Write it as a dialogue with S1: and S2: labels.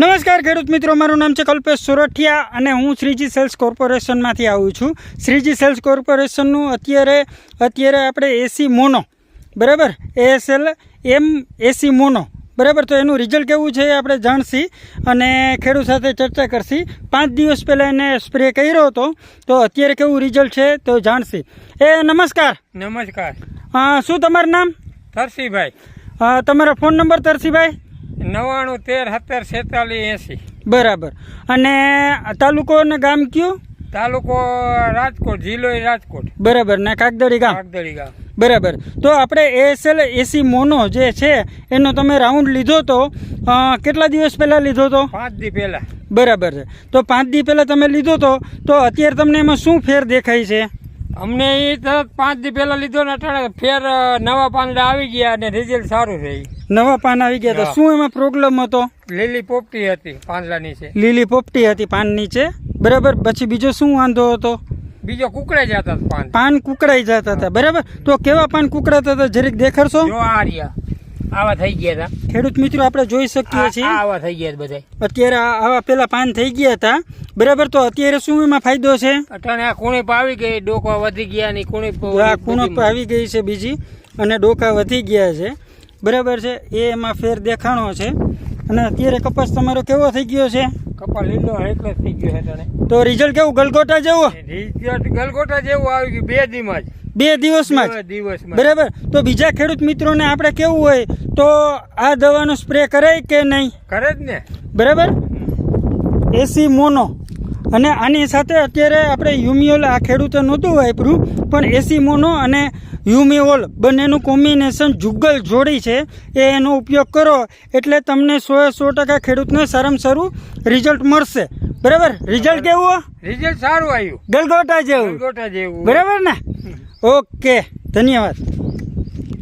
S1: નમસ્કાર ખેડૂત મિત્રો મારું નામ છે કલ્પેશ સુરઠિયા અને હું શ્રીજી સેલ્સ કોર્પોરેશનમાંથી આવું છું. શ્રીજી સેલ્સ કોર્પોરેશનનું અત્યારે અત્યારે આપણે એસી મોનો બરાબર? એએસએલ એમ એસી મોનો બરાબર? તો એનું રિઝલ્ટ કેવું છે એ આપણે જાણશી અને ખેડૂત સાથે ચર્ચા કરશી. પાંચ દિવસ પહેલાં એને સ્પ્રે કર્યો હતો તો અત્યારે કેવું રિઝલ્ટ છે તો જાણશી. એ નમસ્કાર.
S2: નમસ્કાર.
S1: શું તમારું નામ?
S2: તરસીભાઈ.
S1: તમારો ફોન નંબર તરસીભાઈ?
S2: નવ્વાણું તેર સત્તર છેતાલીસ એંસી
S1: બરાબર. અને તાલુકો અને ગામ કયું?
S2: તાલુકો રાજકોટ જિલ્લો રાજકોટ.
S1: બરાબર. ને કાગદડી ગામ?
S2: કાગદડી ગામ.
S1: બરાબર. તો આપણે એએસએલ એસી મોનો જે છે એનો તમે રાઉન્ડ લીધો તો કેટલા દિવસ પહેલાં લીધો તો?
S2: પાંચ દી પહેલા.
S1: બરાબર છે. તો પાંચ દી પહેલાં તમે લીધો તો તો અત્યારે તમને એમાં શું ફેર દેખાય છે?
S2: અમને એ તરત પાંચ દી પહેલા લીધો ને અટાણે ફેર નવા પાંદડા આવી ગયા અને રિઝલ્ટ સારું છે
S1: નવા પાન આવી ગયા તો શું એમાં પ્રોબ્લેમ હતો?
S2: લીલી પોપટી હતી પાંદડા નીચે.
S1: લીલી પોપટી હતી પાન નીચે? બરાબર. પછી બીજો શું વાંધો હતો?
S2: બીજો કુકડાઈ જતા પાન.
S1: પાન કુકડાઈ જતા હતા. બરાબર. તો કેવા પાન કુકડાતા હતા? જરીક દેખાડશો.
S2: જો આ રહ્યા. આવા થઈ ગયા હતા.
S1: ખેડૂત મિત્રો આપણે જોઈ શકીએ છીએ.
S2: આવા થઈ ગયા બધા
S1: અત્યારે આવા પેલા પાન થઈ ગયા હતા. બરાબર તો અત્યારે શું એમાં ફાયદો છે?
S2: અટાણે આ કુણીપ આવી ગઈ ડોકા વધી ગયા ની કુણીપ
S1: આ કુણપ આવી ગઈ છે બીજી અને ડોકા વધી ગયા છે. બરાબર છે એ એમાં ફેર દેખાણો છે. અને અત્યારે કપાસ તમારો કેવો થઈ ગયો છે?
S2: કપા લીલો એટલે થઈ ગયો છે તને.
S1: તો રિઝલ્ટ કેવું? ગલગોટા જેવું?
S2: રિઝલ્ટ ગલગોટા જેવું આવી ગયું. બે દીમાં જ
S1: બે દિવસમાં જ?
S2: દિવસમાં.
S1: બરાબર? તો બીજા ખેડૂત મિત્રોને આપણે કેવું હોય? તો આ દવાનો સ્પ્રે કરાય કે નહીં?
S2: કરે જ ને.
S1: બરાબર? એસી મોનો. અને આની સાથે અત્યારે આપણે યુમિઓલ આ ખેડૂતે નહોતું વાપર્યું પણ એસી મોનો અને યુમિઓલ બંનેનું કોમ્બિનેશન જુગલ જોડી છે. એ એનો ઉપયોગ કરો એટલે તમને સો સો ટકા ખેડૂતને સારામાં સારું રિઝલ્ટ મળશે. બરાબર? રિઝલ્ટ કેવું
S2: રિઝલ્ટ સારું આવ્યું.
S1: ગલગોટા જેવું.
S2: ગલગોટા જેવું.
S1: બરાબર ને? ઓકે. ધન્યવાદ.